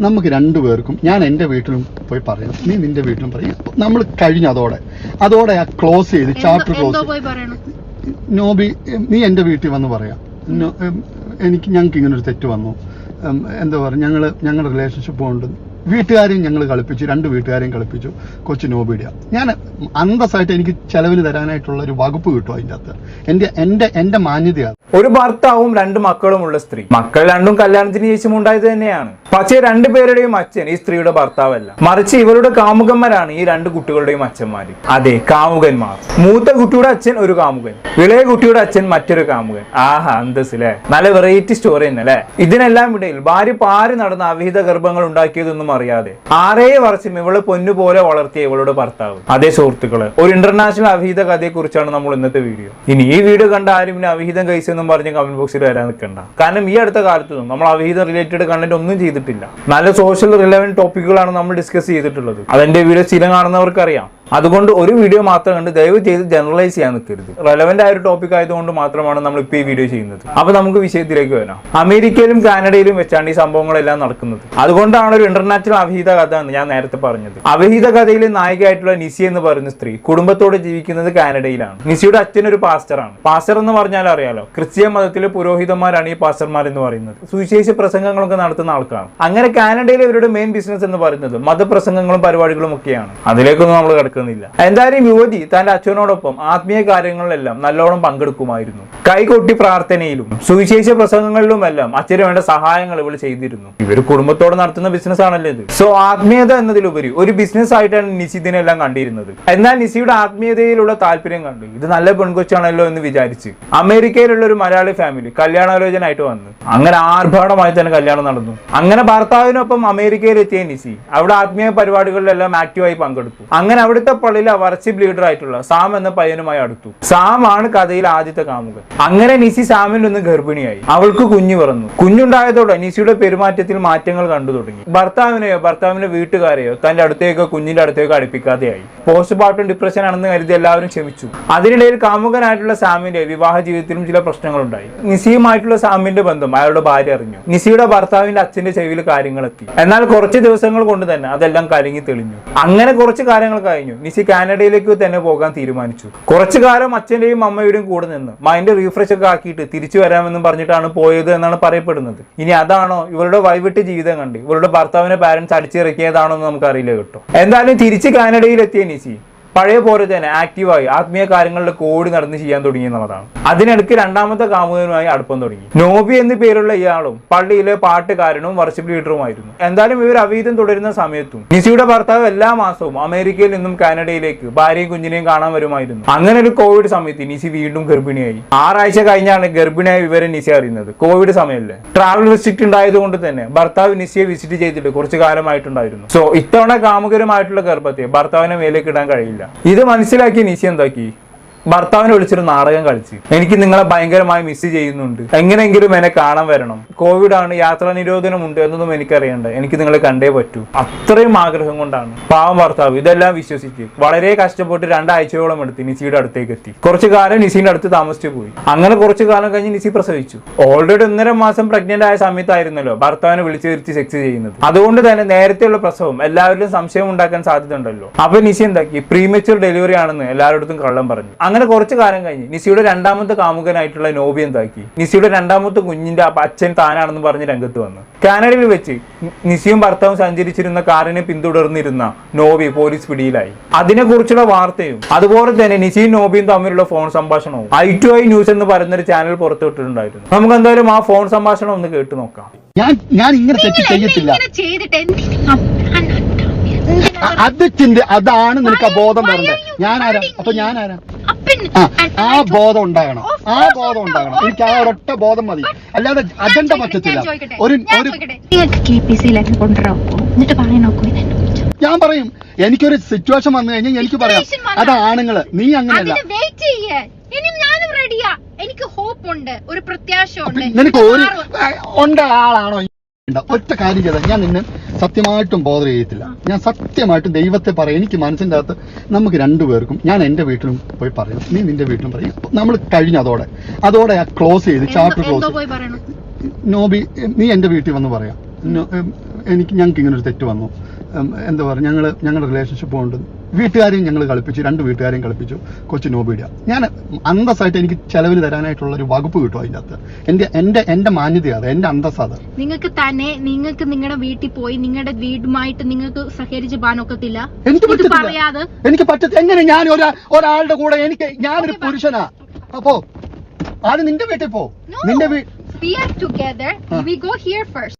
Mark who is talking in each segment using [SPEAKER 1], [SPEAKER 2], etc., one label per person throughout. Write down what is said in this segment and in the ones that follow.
[SPEAKER 1] നമുക്ക് രണ്ടുപേർക്കും ഞാൻ എന്റെ വീട്ടിലും പോയി പറയാം നീ നിന്റെ വീട്ടിലും പറയും. നമ്മൾ കഴിഞ്ഞ അതോടെ. അതോടെ ആ ക്ലോസ് ചെയ്ത് ചാപ്റ്റർ ക്ലോസ് നോബി നീ എന്റെ വീട്ടിൽ വന്ന് പറയാം. എനിക്ക് ഞങ്ങൾക്ക് ഇങ്ങനെ ഒരു തെറ്റ് വന്നു. എന്താ പറയുക ഞങ്ങൾ ഞങ്ങളുടെ റിലേഷൻഷിപ്പ് കൊണ്ട് വീട്ടുകാരെയും ഞങ്ങൾ കളിപ്പിച്ചു രണ്ട് വീട്ടുകാരെയും കളിപ്പിച്ചു കൊച്ചു നോബിഡിയ ഞാൻ അന്തസ്സായിട്ട് എനിക്ക് ചെലവിന് തരാനായിട്ടുള്ള ഒരു വകുപ്പ് കിട്ടും അതിന്റെ അകത്ത്. എന്റെ എന്റെ എന്റെ മാന്യതയാണ്.
[SPEAKER 2] ഒരു ഭർത്താവും രണ്ട് മക്കളുമുള്ള സ്ത്രീ. മക്കൾ രണ്ടും കല്യാണത്തിന് ശേഷം ഉണ്ടായത് തന്നെയാണ്. പക്ഷേ രണ്ടുപേരുടെയും അച്ഛൻ ഈ സ്ത്രീയുടെ ഭർത്താവല്ല. മറിച്ച് ഇവരുടെ കാമുകന്മാരാണ് ഈ രണ്ട് കുട്ടികളുടെയും അച്ഛന്മാര്. അതെ കാമുകന്മാർ. മൂത്ത കുട്ടിയുടെ അച്ഛൻ ഒരു കാമുകൻ. ഇളയ കുട്ടിയുടെ അച്ഛൻ മറ്റൊരു കാമുകൻ. ആഹാ അന്തസ്സിലെ. നല്ല വെറൈറ്റി സ്റ്റോറി തന്നെ അല്ലെ? ഇതിനെല്ലാം ഇടയിൽ ഭാര്യ പാരി നടന്ന അവിഹിത ഗർഭങ്ങൾ ഉണ്ടാക്കിയതൊന്നും അറിയാതെ ആറേ വർഷം ഇവളെ പൊന്നുപോലെ വളർത്തിയ ഇവളുടെ ഭർത്താവ്. അതേ സുഹൃത്തുക്കളെ ഒരു ഇന്റർനാഷണൽ അവിഹിത കഥയെ കുറിച്ചാണ് നമ്മൾ ഇന്നത്തെ വീഡിയോ. ഇനി ഈ വീഡിയോ കണ്ട ആരും ഇനി അവിഹിതം കഴിച്ചെന്നും പറഞ്ഞ് കമന്റ് ബോക്സിൽ വരാൻ നിൽക്കണ്ട. കാരണം ഈ അടുത്ത കാലത്തൊന്നും നമ്മൾ അവിഹിത റിലേറ്റഡ് കണ്ടന്റ് ഒന്നും ചെയ്തിട്ടില്ല. നല്ല സോഷ്യൽ റിലവന്റ് ടോപ്പിക്കുകളാണ് നമ്മൾ ഡിസ്കസ് ചെയ്തിട്ടുള്ളത്. അതെന്റെ വീഡിയോ സ്ഥിരം കാണുന്നവർക്ക് അറിയാം അതുകൊണ്ട് ഒരു വീഡിയോ മാത്രം കണ്ട് ദയവ് ചെയ്ത് ജനറലൈസ് ചെയ്യാൻ നിൽക്കരുത്. റെലവെന്റ് ആയ ഒരു ടോപ്പിക് ആയതുകൊണ്ട് മാത്രമാണ് നമ്മൾ ഇപ്പോൾ ഈ വീഡിയോ ചെയ്യുന്നത്. അപ്പൊ നമുക്ക് വിഷയത്തിലേക്ക് വരാം. അമേരിക്കയിലും കാനഡയിലും വെച്ചാണ് ഈ സംഭവങ്ങളെല്ലാം നടക്കുന്നത്. അതുകൊണ്ടാണ് ഒരു ഇന്റർനാഷണൽ അവിഹിത കഥ എന്ന് ഞാൻ നേരത്തെ പറഞ്ഞത്. അവിഹിത കഥയിലെ നായികയായിട്ടുള്ള നിസി എന്ന് പറയുന്ന സ്ത്രീ കുടുംബത്തോടെ ജീവിക്കുന്നത് കാനഡയിലാണ്. നിസിയുടെ അച്ഛൻ ഒരു പാസ്റ്ററാണ് പാസ്റ്റർ എന്ന് പറഞ്ഞാൽ അറിയാലോ ക്രിസ്ത്യൻ മതത്തിലെ പുരോഹിതന്മാരാണ് ഈ പാസ്റ്റർമാർ എന്ന് പറയുന്നത്. സുവിശേഷ പ്രസംഗങ്ങളൊക്കെ നടത്തുന്ന ആൾക്കാണ് അങ്ങനെ കാനഡയിലെ ഇവരുടെ മെയിൻ ബിസിനസ് എന്ന് പറയുന്നത് മതപ്രസംഗങ്ങളും പരിപാടികളും ഒക്കെയാണ്. അതിലേക്കൊന്നും നമ്മൾ കിടക്കുന്നില്ല എന്തായാലും യുവതി തന്റെ അച്ഛനോടൊപ്പം ആത്മീയ കാര്യങ്ങളിലെല്ലാം നല്ലോണം പങ്കെടുക്കുമായിരുന്നു. കൈകൊട്ടി പ്രാർത്ഥനയിലും സുവിശേഷ പ്രസംഗങ്ങളിലുമെല്ലാം അച്ഛന് വേണ്ട സഹായങ്ങൾ ഇവൾ ചെയ്തിരുന്നു. ഇവർ കുടുംബത്തോടെ നടത്തുന്ന ബിസിനസ് ആണല്ലോ ഇത്? സോ ആത്മീയത എന്നതിലുപരി ഒരു ബിസിനസ് ആയിട്ടാണ് നിസി ഇതിനെല്ലാം കണ്ടിരുന്നത്. എന്നാൽ നിശിയുടെ ആത്മീയതയിലുള്ള താല്പര്യം കണ്ടു. ഇത് നല്ല പെൺകൊച്ചാണല്ലോ എന്ന് വിചാരിച്ച് അമേരിക്കയിലുള്ള ഒരു മലയാളി ഫാമിലി കല്യാണാലോചന ആയിട്ട് വന്നു അങ്ങനെ ആർഭാടമായി തന്നെ കല്യാണം നടന്നു. അങ്ങനെ ഭർത്താവിനൊപ്പം അമേരിക്കയിൽ എത്തിയ നിസി അവിടെ ആത്മീയ പരിപാടികളിലെല്ലാം ആക്റ്റീവായി പങ്കെടുത്തു. അങ്ങനെ അവിടുത്തെ പള്ളിയിലെ വർഷിപ്പ് ലീഡർ ആയിട്ടുള്ള സാം എന്ന പയ്യനുമായി അടുത്തു. സാം ആണ് കഥയിൽ ആദ്യത്തെ കാമുകൻ. അങ്ങനെ നിസി സാമിൽ നിന്ന് ഗർഭിണിയായി. അവൾക്ക് കുഞ്ഞു പിറന്നു. കുഞ്ഞുണ്ടായതോടെ നിസിയുടെ പെരുമാറ്റത്തിൽ മാറ്റങ്ങൾ കണ്ടു തുടങ്ങി. ഭർത്താവിനെയോ ഭർത്താവിന്റെ വീട്ടുകാരെയോ തന്റെ അടുത്തേക്കോ കുഞ്ഞിന്റെ അടുത്തേക്കോ അടുപ്പിക്കാതെയായി. പോസ്റ്റ് പാർട്ടം ഡിപ്രഷൻ ആണെന്ന് കരുതി എല്ലാവരും ക്ഷമിച്ചു. അതിനിടയിൽ കാമുകനായിട്ടുള്ള സാമിന്റെ വിവാഹ ജീവിതത്തിലും ചില പ്രശ്നങ്ങളുണ്ടായി. നിസിയുമായിട്ടുള്ള സാമിന്റെ ബന്ധം അയാളുടെ ഭാര്യ അറിഞ്ഞു. നിസിയുടെ ഭർത്താവിന്റെ അച്ഛന്റെ ചെവിയിൽ കാര്യങ്ങൾ എത്തി. എന്നാൽ കുറച്ച് ദിവസങ്ങൾ കൊണ്ട് തന്നെ അതെല്ലാം കലങ്ങി തെളിഞ്ഞു. അങ്ങനെ കുറച്ച് കാര്യങ്ങൾ കഴിഞ്ഞു. നിസി കാനഡയിലേക്ക് തന്നെ പോകാൻ തീരുമാനിച്ചു. കുറച്ചു കാലം അച്ഛന്റെയും അമ്മയുടെയും കൂടെ നിന്ന് മൈൻഡ് റീഫ്രഷ് ഒക്കെ ആക്കിയിട്ട് തിരിച്ചു വരാമെന്നും പറഞ്ഞിട്ടാണ് പോയത് എന്നാണ് പറയപ്പെടുന്നത്. ഇനി അതാണോ ഇവരുടെ വൈവിട്ട് ജീവിതം കണ്ട് ഇവരുടെ ഭർത്താവിനെ പാരന്റ്സ് അടിച്ചിറക്കിയതാണോ എന്ന് നമുക്കറിയില്ല കേട്ടോ. എന്തായാലും തിരിച്ച് കാനഡയിൽ എത്തിയ നിസി പഴയ പോലെ തന്നെ ആക്റ്റീവായി ആത്മീയ കാര്യങ്ങളുടെ കോടി നടന്ന് ചെയ്യാൻ തുടങ്ങി എന്നുള്ളതാണ്. അതിനിടയ്ക്ക് രണ്ടാമത്തെ കാമുകനുമായി അടുപ്പം തുടങ്ങി. നോബി എന്ന പേരുള്ള ഇയാളും പള്ളിയിലെ പാട്ടുകാരനും വർഷിപ്പ് ലീഡറുമായിരുന്നു എന്തായാലും ഇവർ അവീതം തുടരുന്ന സമയത്തും നിസിയുടെ ഭർത്താവ് എല്ലാ മാസവും അമേരിക്കയിൽ നിന്നും കാനഡയിലേക്ക് ഭാര്യയും കുഞ്ഞിനെയും കാണാൻ വരുമായിരുന്നു. അങ്ങനെ ഒരു കോവിഡ് സമയത്ത് നിസി വീണ്ടും ഗർഭിണിയായി. ആറാഴ്ച കഴിഞ്ഞാണ് ഗർഭിണിയായ വിവരം നിസി അറിയുന്നത്. കോവിഡ് സമയമല്ലേ ട്രാവൽ റെസ്ട്രിക്ട് ഉണ്ടായതുകൊണ്ട് തന്നെ ഭർത്താവ് നിസിയെ വിസിറ്റ് ചെയ്തിട്ട് കുറച്ചു കാലമായിട്ടുണ്ടായിരുന്നു. സോ ഇത്തവണ കാമുകരുമായിട്ടുള്ള ഗർഭത്തെ ഭർത്താവിനെ മേലേക്ക് ഇടാൻ കഴിയില്ല. ഇത് മനസ്സിലാക്കി നിസി എന്താക്കി? ഭർത്താവിനെ വിളിച്ചൊരു നാടകം കളിച്ച്. എനിക്ക് നിങ്ങളെ ഭയങ്കരമായി മിസ് ചെയ്യുന്നുണ്ട്. എങ്ങനെയെങ്കിലും എന്നെ കാണാൻ വരണം. കോവിഡ് ആണ് യാത്രാ നിരോധനമുണ്ട് എന്നൊന്നും എനിക്കറിയണ്ട. എനിക്ക് നിങ്ങളെ കണ്ടേ പറ്റൂ. അത്രയും ആഗ്രഹം കൊണ്ടാണ്. പാവം ഭർത്താവ് ഇതെല്ലാം വിശ്വസിച്ച് വളരെ കഷ്ടപ്പെട്ട് രണ്ടാഴ്ചയോളം എടുത്ത് നിസിയുടെ അടുത്തേക്ക് എത്തി. കുറച്ചു കാലം നിസിന്റെ അടുത്ത് താമസിച്ചു പോയി. അങ്ങനെ കുറച്ചു കാലം കഴിഞ്ഞ് നിസി പ്രസവിച്ചു. ഓൾറെഡി ഒന്നര മാസം പ്രഗ്നന്റ് ആയ സമയത്തായിരുന്നല്ലോ ഭർത്താവിനെ വിളിച്ചു വരുത്തി സെക്സ് ചെയ്യുന്നത്. അതുകൊണ്ട് തന്നെ നേരത്തെയുള്ള പ്രസവം എല്ലാവരിലും സംശയം ഉണ്ടാക്കാൻ സാധ്യത ഉണ്ടല്ലോ അപ്പൊ നിസി എന്താക്കി? പ്രീമച്വർ ഡെലിവറി ആണെന്ന് എല്ലാവരുടെ കള്ളം പറഞ്ഞു. അങ്ങനെ കുറച്ച് കാലം കഴിഞ്ഞ് നിസിയുടെ രണ്ടാമത്തെ കാമുകനായിട്ടുള്ള നോബി എന്താക്കി? നിസിയുടെ രണ്ടാമത്തെ കുഞ്ഞിന്റെ അച്ഛൻ താനാണെന്ന് പറഞ്ഞ് രംഗത്ത് വന്നു. കാനഡയിൽ വെച്ച് നിസിയും ഭർത്താവും സഞ്ചരിച്ചിരുന്ന കാറിനെ പിന്തുടർന്നിരുന്ന നോബി പോലീസ് പിടിയിലായി. അതിനെക്കുറിച്ചുള്ള വാർത്തയും അതുപോലെ തന്നെ നിസിയും നോബിയും തമ്മിലുള്ള ഫോൺ സംഭാഷണവും ഐ ടു ഐ ന്യൂസ് എന്ന് പറയുന്ന ഒരു ചാനൽ പുറത്തുവിട്ടിട്ടുണ്ടായിരുന്നു. നമുക്ക് എന്തായാലും ആ ഫോൺ സംഭാഷണം ഒന്ന് കേട്ടു നോക്കാം.
[SPEAKER 1] ഞാൻ ഞാൻ ഇങ്ങനെ തെറ്റ് ചെയ്യത്തില്ല അത് ചിന്ത അതാണ് നിനക്ക് ആ ബോധം വരണ്ടത് ഞാനാരാ? അപ്പൊ ഞാനാരാ? ആ ആ ബോധം ഉണ്ടാകണം. ആ ബോധം ഉണ്ടാകണം. എനിക്ക് ആ ഒരൊറ്റ ബോധം മതി. അല്ലാതെ അജണ്ട പറ്റത്തില്ല. ഒരു ഒരു ഞാൻ പറയും എനിക്കൊരു സിറ്റുവേഷൻ വന്നു കഴിഞ്ഞാൽ എനിക്ക് പറയാം. അത് ആണുങ്ങൾ. നീ അങ്ങനെയല്ല.
[SPEAKER 3] ചെയ്യേ. ഇനി ഞാനും റെഡിയാ എനിക്ക് ഹോപ്പ് ഉണ്ട്. ഒരു പ്രത്യാശ ഉണ്ട്.
[SPEAKER 1] നിനക്ക് ഒരു ഉണ്ട് ആളാണോ? ഈ ഉണ്ട്. ഒറ്റ കാര്യം ചെയ്താൽ ഞാൻ നിന്നെ സത്യമായിട്ടും ബോധർ ചെയ്യത്തില്ല. ഞാൻ സത്യമായിട്ടും ദൈവത്തെ പറയാം. എനിക്ക് മനസ്സിന്റെ അകത്ത് നമുക്ക് രണ്ടുപേർക്കും ഞാൻ എന്റെ വീട്ടിലും പോയി പറയാം. നീ നിന്റെ വീട്ടിലും പറയും. നമ്മൾ കഴിഞ്ഞു അതോടെ. അതോടെ ആ ക്ലോസ് ചെയ്ത് ചാപ്റ്റർ ക്ലോസ് നോബി നീ എന്റെ വീട്ടിൽ വന്ന് പറയാം. എനിക്ക് ഞങ്ങൾക്ക് ഇങ്ങനെ ഒരു തെറ്റ് വന്നു. എന്താ പറയുക ഞങ്ങൾ ഞങ്ങളുടെ റിലേഷൻഷിപ്പ് കൊണ്ട് വീട്ടുകാരെയും ഞങ്ങൾ കളിപ്പിച്ചു രണ്ട് വീട്ടുകാരെയും കളിപ്പിച്ചു കൊച്ചു നോബീഡിയ ഞാൻ അന്തസ്സായിട്ട് എനിക്ക് ചെലവിന് തരാനായിട്ടുള്ള ഒരു വകുപ്പ് കിട്ടും അതിന്റെ അകത്ത് എന്റെ എന്റെ എന്റെ മാന്യത അത് എന്റെ അന്തസ് അത്.
[SPEAKER 3] നിങ്ങൾക്ക് തന്നെ നിങ്ങൾക്ക് നിങ്ങളുടെ വീട്ടിൽ പോയി നിങ്ങളുടെ വീടുമായിട്ട് നിങ്ങൾക്ക് സഹകരിച്ച് പോകാനൊക്കത്തില്ല?
[SPEAKER 1] എനിക്ക് പറ്റത്തില്ല. എനിക്ക് പറ്റത്തി എങ്ങനെ ഞാൻ ഒരാ ഒരാളുടെ കൂടെ എനിക്ക് ഞാനൊരു പുരുഷനാ. അപ്പോ ആദ്യം നിന്റെ വീട്ടിൽ പോ. നിന്റെ വീട്ടിൽ
[SPEAKER 3] we are together.
[SPEAKER 1] ആ.
[SPEAKER 3] we go here first.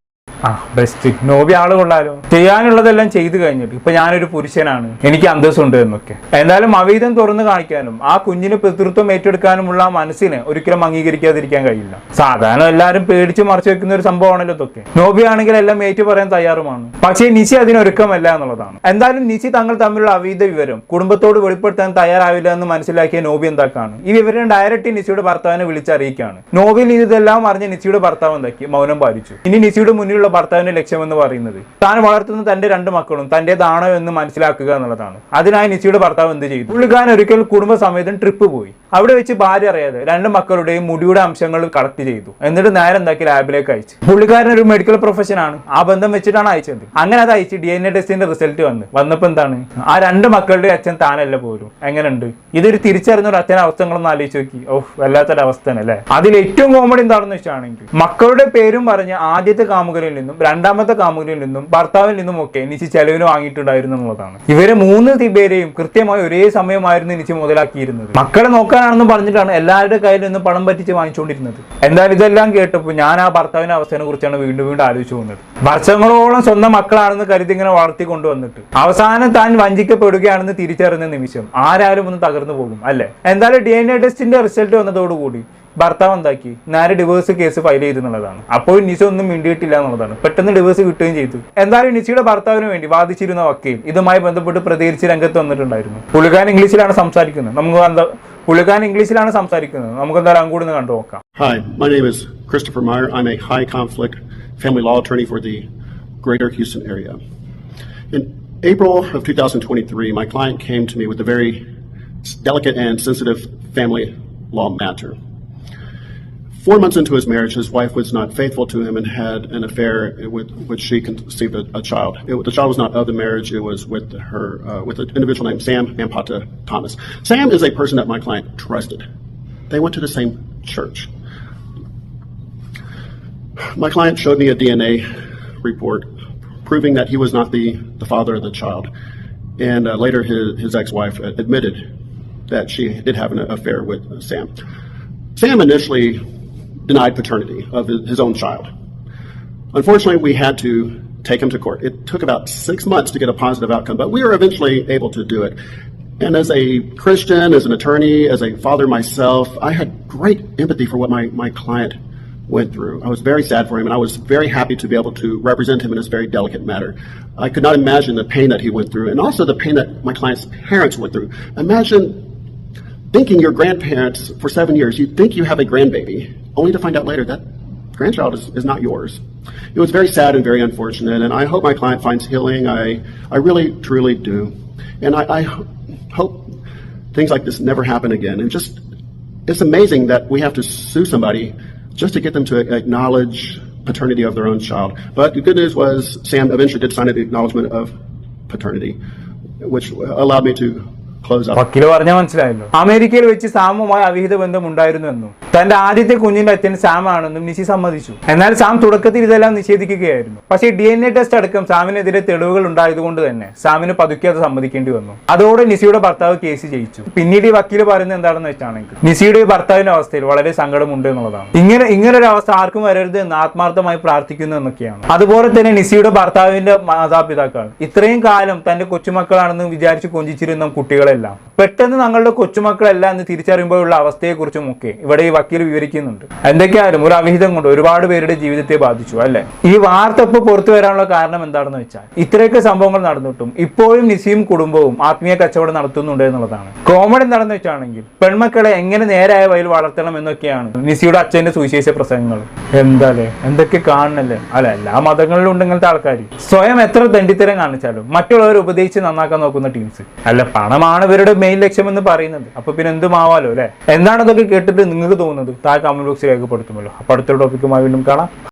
[SPEAKER 2] ആ ബെസ്റ്റ് നോബി ആൾ കൊള്ളാലോ. ചെയ്യാനുള്ളതെല്ലാം ചെയ്തു കഴിഞ്ഞിട്ട് ഇപ്പൊ ഞാനൊരു പുരുഷനാണ്. എനിക്ക് അന്തസ്സുണ്ട് എന്നൊക്കെ. എന്തായാലും അവീതം തുറന്നു കാണിക്കാനും ആ കുഞ്ഞിന് പിതൃത്വം ഏറ്റെടുക്കാനുമുള്ള ആ മനസ്സിനെ ഒരിക്കലും അംഗീകരിക്കാതിരിക്കാൻ കഴിയില്ല. സാധാരണ എല്ലാവരും പേടിച്ച് മറച്ചു വെക്കുന്ന ഒരു സംഭവമാണല്ലോ ഇതൊക്കെ. നോബി ആണെങ്കിൽ എല്ലാം ഏറ്റു പറയാൻ തയ്യാറുമാണ്. പക്ഷേ നിശി അതിനൊരുക്കമല്ല എന്നുള്ളതാണ്. എന്തായാലും നിശി തങ്ങൾ തമ്മിലുള്ള അവീത വിവരം കുടുംബത്തോട് വെളിപ്പെടുത്താൻ തയ്യാറാവില്ല എന്ന് മനസ്സിലാക്കിയ നോബി എന്താക്കാണ്? ഈ വിവരം ഡയറക്റ്റ് നിശിയുടെ ഭർത്താവിനെ വിളിച്ചറിയിക്കുകയാണ് നോബിൽ ഇതെല്ലാം അറിഞ്ഞ നിശിയുടെ ഭർത്താവ് എന്താക്കി? മൗനം പാലിച്ചു. ഇനി നിശിയുടെ മുന്നിലുള്ള ഭർത്താവിന്റെ ലക്ഷ്യമെന്ന് പറയുന്നത്? താൻ വളർത്തുന്ന തന്റെ രണ്ട് മക്കളും തന്റേതാണോ എന്ന് മനസ്സിലാക്കുക എന്നുള്ളതാണ്. അതിനായി നിശിയുടെ ഭർത്താവ് എന്ത് ചെയ്തു? പുള്ളിക്കാരൻ ഒരിക്കൽ കുടുംബസമേതം ട്രിപ്പ് പോയി. അവിടെ വെച്ച് ഭാര്യ അറിയാതെ രണ്ട് മക്കളുടെയും മുടിയുടെ അംശങ്ങൾ കളക്ട് ചെയ്തു. എന്നിട്ട് നേരെ എന്താക്കി ലാബിലേക്ക് അയച്ചു. പുള്ളിക്കാരൻ ഒരു മെഡിക്കൽ പ്രൊഫഷൻ ആണ്. ആ ബന്ധം വെച്ചിട്ടാണ് അയച്ചത്. അങ്ങനെ അത് അയച്ച് ഡി എൻ എ ടെസ്റ്റിന്റെ റിസൾട്ട് വന്ന്. വന്നപ്പോ എന്താണ്? ആ രണ്ട് മക്കളുടെ അച്ഛൻ താനല്ല പോരും എങ്ങനെയുണ്ട്? ഇതൊരു തിരിച്ചറിഞ്ഞ ഒരു അച്ഛൻ അവസ്ഥകളൊന്നും ആലോചിച്ച് നോക്കി. ഓഹ് വല്ലാത്തൊരു അവസ്ഥയാണ് അല്ലേ? അതിൽ ഏറ്റവും കോമഡി എന്താണെന്ന് വെച്ചാണെങ്കിൽ മക്കളുടെ പേരും പറഞ്ഞ് ആദ്യത്തെ കാമുകനിൽ നിന്നും രണ്ടാമത്തെ കാമുകിൽ നിന്നും ഭർത്താവിൽ നിന്നും ഒക്കെ നിശി ചെലവിന് വാങ്ങിയിട്ടുണ്ടായിരുന്നു എന്നുള്ളതാണ്. ഇവരെ മൂന്ന് പേരെയും കൃത്യമായി ഒരേ സമയമായിരുന്നു നിശി മുതലാക്കിയിരുന്നത്. മക്കളെ നോക്കാനാണെന്ന് പറഞ്ഞിട്ടാണ് എല്ലാവരുടെ കയ്യിൽ നിന്നും പണം പറ്റിച്ച് വാങ്ങിച്ചുകൊണ്ടിരുന്നത്. എന്തായാലും ഇതെല്ലാം കേട്ടപ്പോൾ ഞാൻ ആ ഭർത്താവിന്റെ അവസ്ഥയെ കുറിച്ചാണ് വീണ്ടും വീണ്ടും ആലോചിച്ചു പോകുന്നത്. വർഷങ്ങളോളം സ്വന്തം മക്കളാണെന്ന് കരുതി ഇങ്ങനെ വളർത്തി കൊണ്ടുവന്നിട്ട് അവസാനം താൻ വഞ്ചിക്കപ്പെടുകയാണെന്ന് തിരിച്ചറിഞ്ഞ നിമിഷം ആരാരും ഒന്ന് തകർന്നു പോകും അല്ലെ? എന്തായാലും ഡി എൻ എ ടെസ്റ്റിന്റെ റിസൾട്ട് വന്നതോടുകൂടി ഭർത്താവ് എന്താക്കി? നേരെ ഡിവേഴ്സ് കേസ് ഫയൽ ചെയ്തു എന്നുള്ളതാണ് അപ്പോൾ നിസ ഒന്നും മിണ്ടിയിട്ടില്ല എന്നുള്ളതാണ്. പെട്ടെന്ന് ഡിവേഴ്സ് കിട്ടുകയും ചെയ്തു. എന്തായാലും നിശയുടെ ഭർത്താവിന് വേണ്ടി വാദിച്ചിരുന്ന വക്കീൽ ഇതുമായി ബന്ധപ്പെട്ട് പ്രതികരിച്ച് രംഗത്ത് വന്നിട്ടുണ്ടായിരുന്നു. പുള്ളിക്കാരൻ ഇംഗ്ലീഷിലാണ് സംസാരിക്കുന്നത്. നമുക്ക് എന്താ പുള്ളിക്കാരൻ ഇംഗ്ലീഷിലാണ് സംസാരിക്കുന്നത്. നമുക്ക് എന്തായാലും അങ്ങോട്ട് കണ്ടു നോക്കാം.
[SPEAKER 4] Hi my name Christopher Mayer. I'm a high conflict family law attorney for the greater Houston area in April of 2023, my client came to me with a very delicate and sensitive family law matter. Four months into his marriage, his wife was not faithful to him and had an affair with which she conceived a, a child. It- the child was not of the marriage; it was with her uh, with an individual named Sam Mampata Thomas. Sam is a person that my client trusted. They went to the same church. My client showed me a DNA report proving that he was not the, the father of the child. And uh, later, his, his ex wife admitted that she did have an affair with Sam. Sam initially denied paternity of his, own child. Unfortunately, we had to take him to court. It took about six months to get a positive outcome, but we were eventually able to do it. And as a Christian, as an attorney, as a father myself, I had great empathy for what my, my client went through. I was very sad for him, and I was very happy to be able to represent him in this very delicate matter. I could not imagine the pain that he went through, and also the pain that my client's parents went through. Imagine thinking your grandparents for seven years, you think you have a grandbaby, only to find out later that grandchild is, is not yours. It was very sad and very unfortunate, and I hope my client finds healing. I, I really, truly do. And I, I hope things like this never happen again. And just, it's amazing that we have to sue somebody just to get them to acknowledge paternity of their own child. But the good news was Sam eventually did sign an acknowledgement of paternity, which allowed me to.
[SPEAKER 2] വക്കീൽ പറഞ്ഞാൽ മനസ്സിലായല്ലോ. അമേരിക്കയിൽ വെച്ച് സാമുമായി അവിഹിത ബന്ധം ഉണ്ടായിരുന്നു എന്നും. തന്റെ ആദ്യത്തെ കുഞ്ഞിന്റെ അച്ഛൻ സാം ആണെന്നും നിശി സമ്മതിച്ചു. എന്നാൽ സാം തുടക്കത്തിൽ ഇതെല്ലാം നിഷേധിക്കുകയായിരുന്നു. പക്ഷേ ഡി എൻ എ ടെസ്റ്റ് അടക്കം സാമിനെതിരെ തെളിവുകൾ ഉണ്ടായതുകൊണ്ട് തന്നെ സാമിന് പതുക്കെ അത് സമ്മതിക്കേണ്ടി വന്നു. അതോടെ നിസിയുടെ ഭർത്താവ് കേസ് ജയിച്ചു. പിന്നീട് ഈ വക്കീൽ പറയുന്നത് എന്താണെന്ന് വെച്ചാണെങ്കിൽ നിസിയുടെ ഭർത്താവിന്റെ അവസ്ഥയിൽ വളരെ സങ്കടമുണ്ട് എന്നുള്ളതാണ്. ഇങ്ങനെ ഇങ്ങനെ ഒരു അവസ്ഥ ആർക്കും വരരുത് എന്ന് ആത്മാർത്ഥമായി പ്രാർത്ഥിക്കുന്നു എന്നൊക്കെയാണ്. അതുപോലെ തന്നെ നിസിയുടെ ഭർത്താവിന്റെ മാതാപിതാക്കൾ ഇത്രയും കാലം തന്റെ കൊച്ചുമക്കളാണെന്ന് വിചാരിച്ച് കൊഞ്ചിച്ചിരുന്ന കുട്ടികളെല്ലാം പെട്ടെന്ന് തങ്ങളുടെ കൊച്ചുമക്കളല്ല എന്ന് തിരിച്ചറിയുമ്പോഴുള്ള അവസ്ഥയെക്കുറിച്ചും ഒക്കെ ഇവിടെ ഈ വക്കീൽ വിവരിക്കുന്നുണ്ട്. എന്തൊക്കെയായാലും ഒരു അവിഹിതം കൊണ്ട് ഒരുപാട് പേരുടെ ജീവിതത്തെ ബാധിച്ചു അല്ലെ? ഈ വാർത്ത ഇപ്പോൾ പുറത്തു വരാനുള്ള കാരണം എന്താണെന്ന് വെച്ചാൽ ഇത്രയൊക്കെ സംഭവങ്ങൾ നടന്നിട്ടും ഇപ്പോഴും നിസിയും കുടുംബവും ആത്മീയ കച്ചവടം നടത്തുന്നുണ്ട് എന്നുള്ളതാണ്. കോമഡി എന്താണെന്ന് വെച്ചാണെങ്കിൽ പെൺമക്കളെ എങ്ങനെ നേരായ വഴിയിൽ വളർത്തണം എന്നൊക്കെയാണ് നിസിയുടെ അച്ഛന്റെ സുവിശേഷ പ്രസംഗങ്ങൾ. എന്താല്ലേ? എന്തൊക്കെ കാണണല്ലേ? അല്ല എല്ലാ മതങ്ങളിലും ഉണ്ട് ഇങ്ങനത്തെ ആൾക്കാർ സ്വയം എത്ര ദണ്ഡിത്തരം കാണിച്ചാലും മറ്റുള്ളവർ ഉപദേശിച്ച് നന്നാക്കാൻ നോക്കുന്ന ടീംസ് അല്ല പണമാണ് ഇവരുടെ മെയിൻ ലക്ഷ്യം എന്ന് പറയുന്നത്. അപ്പൊ പിന്നെ എന്തുമാവാലോ അല്ലെ? എന്താണ് ഇതൊക്കെ കേട്ടിട്ട് നിങ്ങൾക്ക് തോന്നുന്നത്? താഴെ കമന്റ് ബോക്സിൽ രേഖപ്പെടുത്തുമല്ലോ. അപ്പൊ അടുത്ത ടോപ്പിക്കുമായി വീണ്ടും കാണാം.